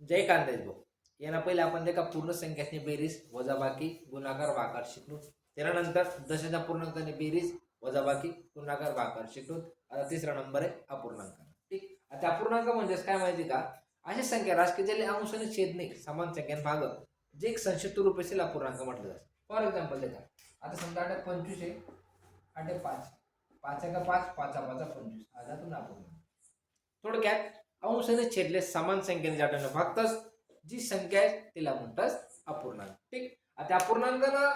जय कांदेज भाऊ. यांना पहिले आपण ते का पूर्ण संख्याने बेरीज वजाबाकी गुणाकार वाकार शिकलो. त्यानंतर दशाच्या पूर्णांकाने बेरीज वजाबाकी गुणाकार वाकार शिकलो. आता तिसरा नंबर आहे अपूर्णांक. ठीक? आता अपूर्णांक म्हणजेच काय माहिती का? अशी संख्या राजकीय ज्याला अंश आणि छेद नाही समान संख्यान भाग जे एक संक्षिप्त रूप असेल अपूर्णांक म्हटलं जातं. फॉर एक्झाम्पल देता आता समजा आठ पंचवीस आहे. आठ पाच. पाच का पाच पाचा पाचा पंचवीस. आजातून अपूर्णांक थोडक्यात अंशाने आणि छेदले समान संख्येने जाताना भागतास. जी संख्या आहे तिला म्हणतात अपूर्णांक. ठीक? आता अपूर्णांकानं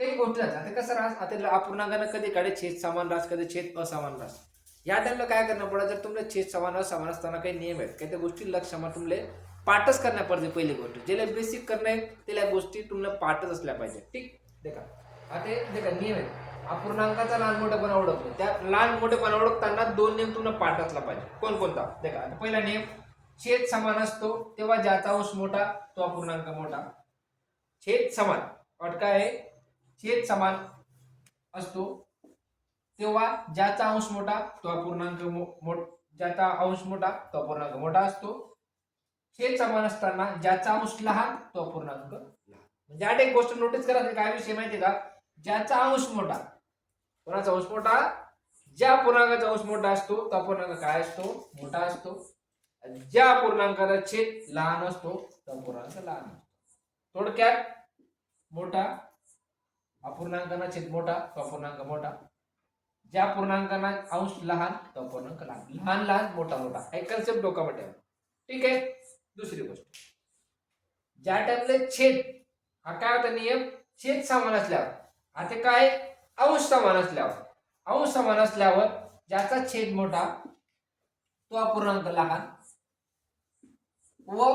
काही गोष्टी राहतात आता कसं राहत आता अपूर्णांकानं कधी काढे छेद समान रास कधी छेद असमान रास या टाइमला काय करणं पडत जर तुमले छेद समान असमान असताना काही नियम आहेत काही त्या गोष्टी लक्षात तुमले पाठच करण्या पडते पहिली गोष्ट. ज्याला बेसिक करणे त्याला गोष्टी तुम्हाला पाठच असल्या पाहिजे. ठीक? देखा. आता हे देखा नियम आहेत. अपूर्णांकाचा लहान मोठेपणा ओळखतो. त्या लहान मोठेपणा ओळखताना दोन नियम तुम्हाला पाठ असला पाहिजे. कोणकोणता? देखा. पहिला नियम छेद समान असतो तेव्हा ज्याचा अंश मोठा तो अपूर्णांक मोठा. छेद समान. अट काय आहे? छेद समान असतो तेव्हा ज्याचा अंश मोठा तो अपूर्णांक मो- मोठ ज्याचा अंश मोठा तो अपूर्णांक मोठा असतो. छेद समान असताना ज्याचा अंश लहान तो अपूर्णांक लहान. म्हणजे आठ एक गोष्ट नोटीस करा काय विषय माहिती का? ज्याचा अंश मोठा कोणाचा अंश मोठा? ज्या पूर्णांकाचा अंश मोठा असतो तो पूर्णांक काय असतो? मोठा असतो. आणि ज्या पूर्णांकाचा छेद लहान असतो तो पूर्णांक लहान असतो. थोडक्यात मोठा अपूर्णांकाना छेद मोठा तो अपूर्णांक मोठा. ज्या पूर्णांकांना अंश लहान तो अपूर्णांक लहान. लहान लहान मोठा मोठा. हे कन्सेप्ट डोक्यामध्ये ठेवा. ठीक आहे? दुसरी गोष्ट. ज्या टाइमला छेद हा काय होता नियम? छेद समान असल्यावर. आता काय अंश समान असल्यावर. अंश समान असल्यावर ज्याचा छेद मोठा तो अपूर्णांक लहान. व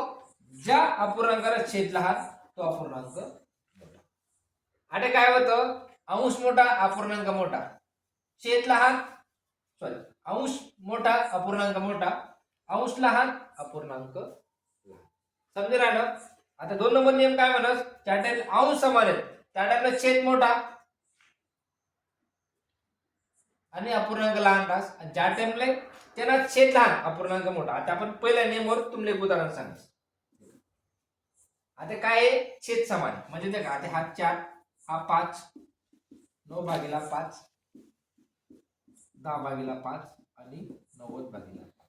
ज्या अपूर्णांकाला छेद लहान तो अपूर्णांक मोठा. आणि काय होतं? अंश मोठा अपूर्णांक मोठा. छेद लहान सॉरी अंश मोठा अपूर्णांक मोठा. अंश लहान अपूर्णांक लहान. समजे राहिलं? आता दोन नंबर नियम काय म्हणत त्या टाइम अंश समान आहेत त्या टाईमला छेद मोठा आणि अपूर्णांक लहान रास. आणि ज्या टाइमला त्यांना छेद लहान अपूर्णांक मोठा. आता आपण पहिल्या नेमवर तुमले एक उदाहरण सांग. आता काय आहे? छेद समान. म्हणजे ते आता हा चार हा पाच नऊ भागीला पाच दहा भागीला पाच आणि नव्वद भागीला पाच.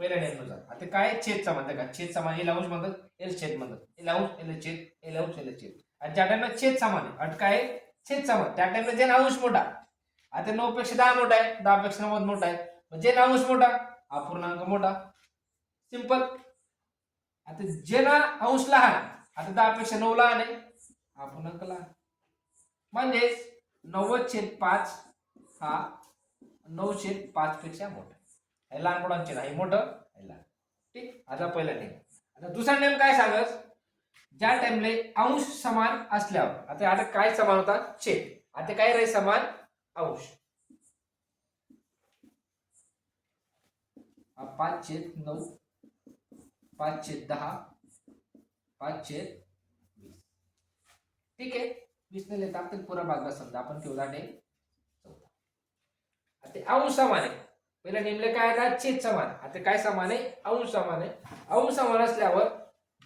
पहिल्या नियमानुसार. आता काय आहे? छेद समान. का छेद समान हे अंश म्हणतात. एल छेद म्हणतात. एल अंश एल छेद एल अंश एल छेद. आणि ज्या टाइमला छेद समान आहे अट काय आहे? छेद समान. त्या टाइमला जे अंश मोठा आता नऊ पेक्षा दहा मोठा आहे दहा पेक्षा नव्वद मोठा आहे. म्हणजे अंश मोठा अपूर्णांक मोठा. सिंपल आता जे ना अंश लहान आता दहा पेक्षा नऊ लहान आहे अपूर्णांक लहान. म्हणजेच नव्वद छेद पाच हा नऊ छेद पाच पेक्षा मोठा. हे लहान मुलांचे नाही मोठं हे लहान. ठीक? आता पहिला नेम आता दुसरा नेम काय सांगस ज्या टाइमले अंश समान असल्यावर आता आता काय समान होता? छेद. आता काय राही समान? अंश हा पाच छेद नऊ पाच छेद दहा पाच छेद वीस. ठीक आहे? वीस ने लेता आपण पुरा भागला समजा आपण ठेवला नाही. चौदा आता ते अंश समान आहे. पहिला नेमलं काय आता छेद समान. आता काय समान आहे? अंश समान आहे. अंश समान असल्यावर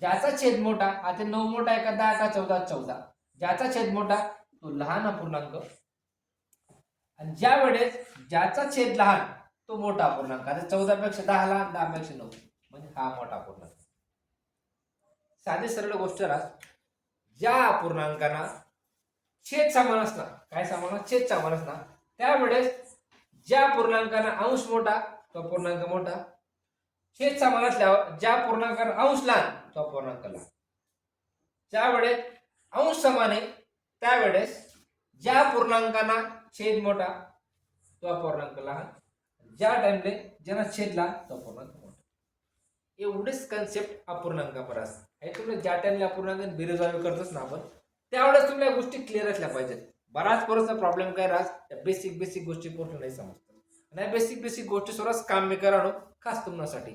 ज्याचा छेद मोठा आता नऊ मोठा आहे का? दहा का? चौदा चौदा. ज्याचा छेद मोठा तो लहान अपूर्णांक आणि ज्या वेळेस ज्याचा छेद लहान तो मोठा अपूर्णांक आता चौदा पेक्षा दहा लहान दहा पेक्षा नऊ. म्हणजे हा मोठा पूर्णांक साधी सरळ गोष्ट राहत ज्या पूर्णांकांना छेद समान असणार काय समान छेद समान असणार. त्यावेळेस ज्या पूर्णांकांना अंश मोठा तो पूर्णांक मोठा. छेद समान असल्यावर ज्या पूर्णांकांना अंश लहान तो पूर्णांक लहान. ज्या वेळेस अंश समान आहे त्यावेळेस ज्या पूर्णांकांना छेद मोठा तो अपूर्णांक लहान. ज्या टाइमले ज्यांना छेद लहान तो अपूर्णांक मोठा. एवढेच कन्सेप्ट अपूर्णांकावर असतात. हे तुम्ही ज्या टाइमला अपूर्णांक बेरोजगारी करतोच ना आपण त्यावेळेस तुम्हाला या गोष्टी क्लिअर असल्या पाहिजेत. बराच बरोचसा प्रॉब्लेम काय राहत त्या बेसिक बेसिक गोष्टी पूर्ण नाही समजतात आणि बेसिक बेसिक गोष्टी सर्वच काम मी खास तुम्हासाठी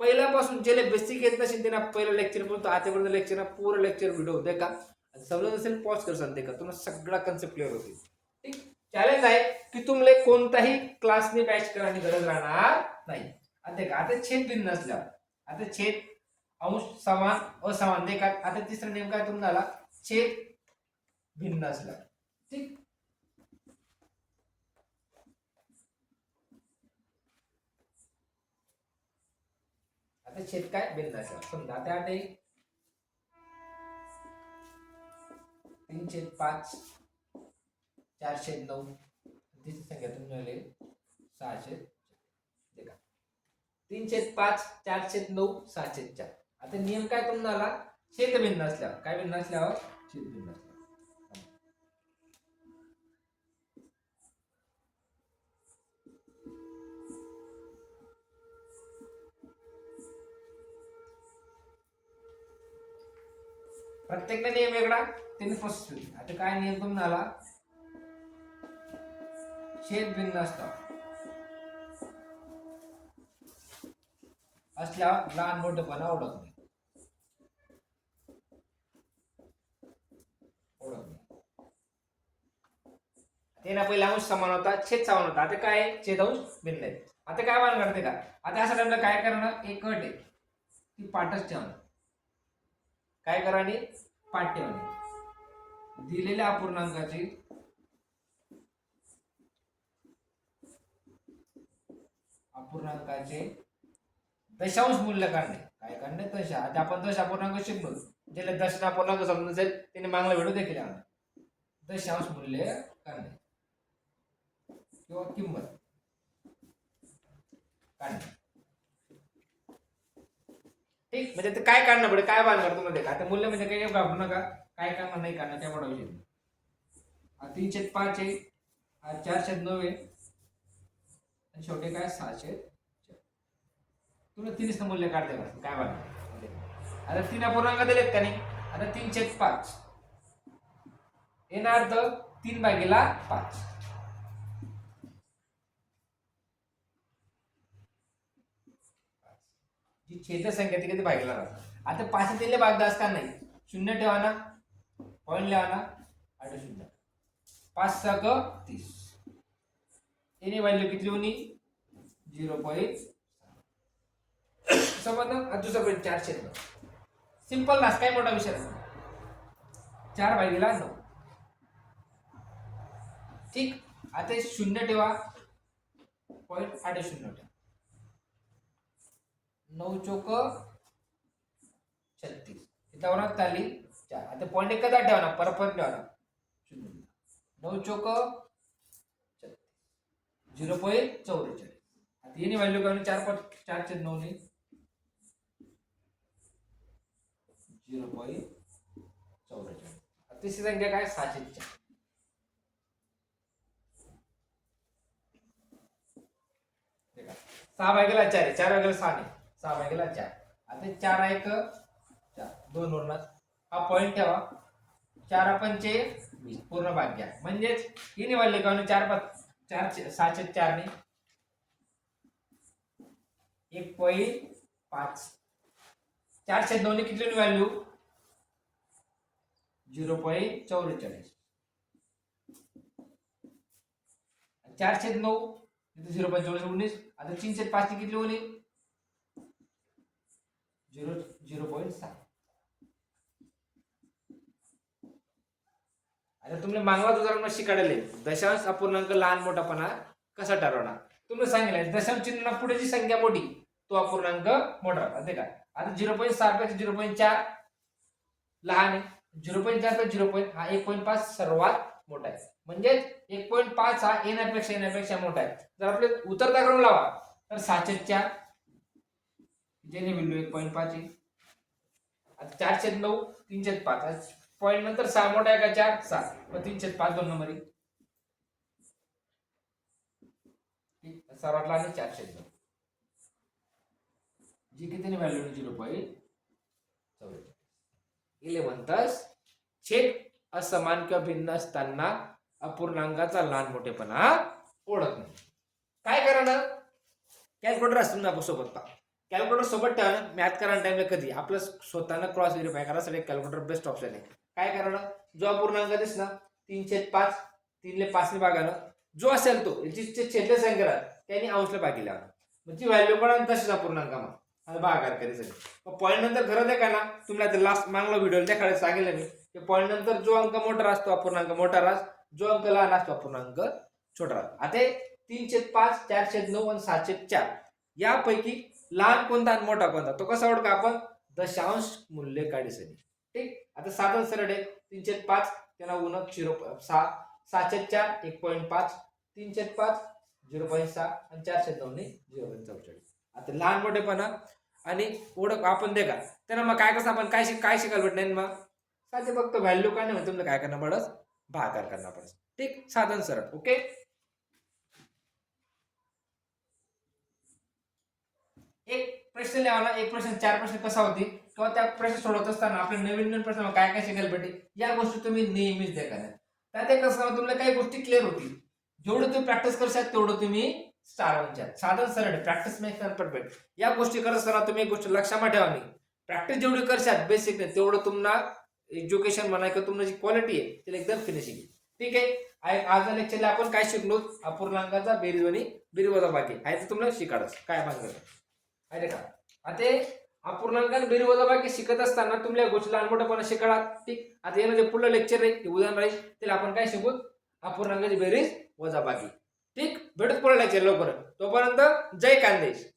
पहिल्यापासून ज्याला बेसिक येत नसेल त्यांना पहिलं लेक्चर बोलतो आतापर्यंत लेक्चर पूर्ण लेक्चर व्हिडिओ दे का? समजत असेल पॉज कर सांगते का? तुम्हाला सगळा कन्सेप्ट क्लिअर होतील. चॅलेंज आहे की तुम्हाला कोणताही क्लासने बॅच करायची गरज राहणार नाही. आता आता छेद भिन्न असल्यावर. आता छेद अंश समान असमान देखा आता तिसरा नेम काय तुम झाला छेद भिन्न असला ठीक? आता छेद काय? भिन्न असला समजा आता आठ एक तीन छेद पाच. चारशे नऊ. तिची संख्या तुम्ही मिळाली सहाशे. देखा. तीनशे पाच चारशे नऊ सहाशे चार. आता नियम काय तुम्हाला छेद भिन्न असल्यावर. काय भिन्न असल्यावर? छेद भिन्न असल्यावर. प्रत्येक नियम वेगळा. त्यांनी स्पष्ट आता काय नियम तुम्हाला छेद भिन्न असतात असल्या लहान मोठपणा ओळख नाही. त्यांना नाही. ते ना पहिला अंश समान होता छेद समान होता. आता काय? छेद अंश भिन्न आहे आता काय मान करते का? आता अशा टाइमला काय करणं? एक अट आहे. ती पाठच ठेवणं काय करा पाठ ठेवणे दिलेल्या अपूर्णांकाची अपूर्णांकाचे दशांश मूल्य काढणे काय काढणे दशा. आता आपण दश अपूर्णांक शिकलो. ज्याला दश अपूर्णांक समजून असेल त्याने मागला व्हिडिओ देखील आणला. दशांश मूल्य काढणे किंवा किंमत काढणे ठीक? म्हणजे ते काय काढणं पडेल काय बांधणार तुम्हाला आता मूल्य म्हणजे काही घाबरू नका काय करणार नाही काढणं त्या मोठा तीनशे पाच आहे. चारशे नऊ आहे. आणि शेवटी काय? सहाशे. तुला तीनच मूल्य काढते का काय बांधणार आता तीन अपूर्णांक दिलेत का नाही? आता तीनशे पाच. येणार तर तीन बागेला पाच. जी छेद संख्या ती किती भागेला राहतात आता पाचशे दिले भागदा का नाही. शून्य ठेवा ना. पॉईंट लिहा ना. आठ शून्य. पाच सक तीस. याने व्हॅल्यू किती होणी झिरो पॉईंट समजलं? अजून दुसरा पॉईंट चारशे नऊ सिंपल नास काय मोठा विषय नाही. चार भागीला नऊ. ठीक? आता शून्य ठेवा. पॉईंट आठ शून्य ठेवा. नऊ चोक छत्तीस. इथं ताली चार. आता पॉईंट एकदा ठेवा ना. परत परत ठेवा ना. शून्य. नऊ चोक झिरो पॉईंट चौवेचाळीस. आता येणे व्हॅल्यू काय चार पाच चारशे नऊ ने झिरो पॉईंट चौवेचाळीस. तिसरी संख्या काय? सहाशे चार. सहा भागेला चार आहे चार भागेला सहा नाही. सहा भागेला चार. आता चार आहे एक चार. दोन वर्णात हा पॉईंट ठेवा. चार पंचे वीस पूर्ण भाग घ्या. म्हणजेच किती वाढले का चार पाच. चार सहाशे चारने. एक पॉईंट पाच. चारशे दोन किती व्हॅल्यू झिरो पॉईंट चौवेचाळीस. चारशे नऊ झिरो पॉईंट चौवेचाळीस उन्नीस. आता तीनशे पाच किती होणे? झिरो झिरो पॉईंट सहा. आता तुम्ही मागवा उदाहरण शिकाडले. दशांश अपूर्णांक लहान मोठापणा कसा ठरवणार? तुम्ही सांगितलं दशांश चिन्ह पुढे जी संख्या मोठी तो अपूर्णांक मोठा राहते का? आता झिरो पॉईंट सहा पेक्षा झिरो पॉईंट चार लहान आहे. झिरो पॉईंट चार तर झिरो पॉईंट हा एक पॉईंट पाच सर्वात मोठा आहे. म्हणजेच एक पॉईंट पाच हा येण्यापेक्षा येण्यापेक्षा मोठा आहे. जर आपले उतरता क्रम लावा तर सहाशे चार. जेने व्हॅल्यू एक पॉईंट पाच आहे. आता चारशे नऊ तीनशे पाच. पॉईंट नंतर सहा मोठा आहे का? चार? सहा. मग तीनशे पाच दोन नंबर. आहे आणि सर्वात लहान चारशे जी किती व्हॅल्यू झिरो पॉईंट चौवेचाळीस इलेव्हन तस छेद असमान किंवा भिन्न असताना अपूर्णांकाचा लहान मोठेपणा ओळख नाही. काय करणार? कॅल्क्युलेटर असतो ना आपण सोबत. पहा कॅल्क्युलेटर सोबत ठेवा. मॅथ करायला टाइमला कधी. आपलं स्वतःनं क्रॉस व्हेरीफाय करायसाठी कॅल्क्युलेटर बेस्ट ऑप्शन आहे. काय करणार जो अपूर्णांक दिस ना तीनशे पाच तीनले पाचने भागानं जो असेल तो जी छेदले संख्या राहत. त्यांनी अंशला भागी लावणार मग ती व्हॅल्यू पण तशीच अपूर्णांकामा मग भागाकार करायचं पॉईंट नंतर खरं देखा ना तुम्हाला ते लास्ट मागला व्हिडिओ देखायला सांगितलं मी. की पॉईंट नंतर जो अंक मोठा असतो अपूर्णांक मोठा रास जो अंक लहान असतो अपूर्णांक छोटा रास आता हे तीन छेद पाच चार छेद नऊ आणि सातशे चार. यापैकी लहान कोणता आणि मोठा कोणता? तो कसा ओळखा आपण? दशांश मूल्य काढीसाठी ठीक? आता साधन सरळ आहे. तीनशे पाच त्यांना उणक झिरो सहा. सहाशे चार एक पॉईंट पाच. तीनशे पाच झिरो पॉईंट सहा. आणि चारशे दोन झिरो पॉईंट चौचाळीस. आता लहान मोठेपणा आणि ओळख आपण दे का त्यांना मग काय कसं आपण काय शिक काय शिकायला भेटणार मग? साधे फक्त व्हॅल्यू काय नाही तुमचं काय करणार पडस भागाकार करणार पडस ठीक? साधन सरळ. ओके एक प्रश्न लिहावा एक प्रश्न चार प्रश्न कसा होती किंवा त्या प्रश्न सोडवत असताना आपल्या नवीन नवीन प्रश्न काय काय शिकायला भेटेल या गोष्टी तुम्ही नेहमीच द्या करा त्यात एक कसं तुम्हाला काही गोष्टी क्लिअर होतील. जेवढं तुम्ही प्रॅक्टिस करशाल तेवढं तुम्ही स्टार वनच्या साधन सरळ प्रॅक्टिस मेक परफेक्ट या गोष्टी करत असताना तुम्ही एक गोष्ट लक्षात ठेवा मी. प्रॅक्टिस जेवढी करशाल बेसिक नाही तेवढं तुम्हाला एज्युकेशन म्हणा किंवा तुमची जी क्वालिटी आहे ती एकदम फिनिशिंग ठीक आहे? आज आजच्या लेक्चरला आपण काय शिकलो? अपूर्णांकाचा बेरीज आणि बेरीज बाकी आहे. ते तुम्हाला शिकाडच काय मागलं आहे का? आता हे अपूर्णांक आणि शिकत असताना तुम्हाला गोष्टी लहान मोठ्यापणा शिकाडा ठीक? आता येणं जे पुढलं लेक्चर आहे ते उदाहरण राहील. त्याला आपण काय शिकू? अपूर्णांकाची बेरीज वजाबाकी. ठीक? भेटत पुढे लेक्चर लवकर तोपर्यंत जय कांदेश.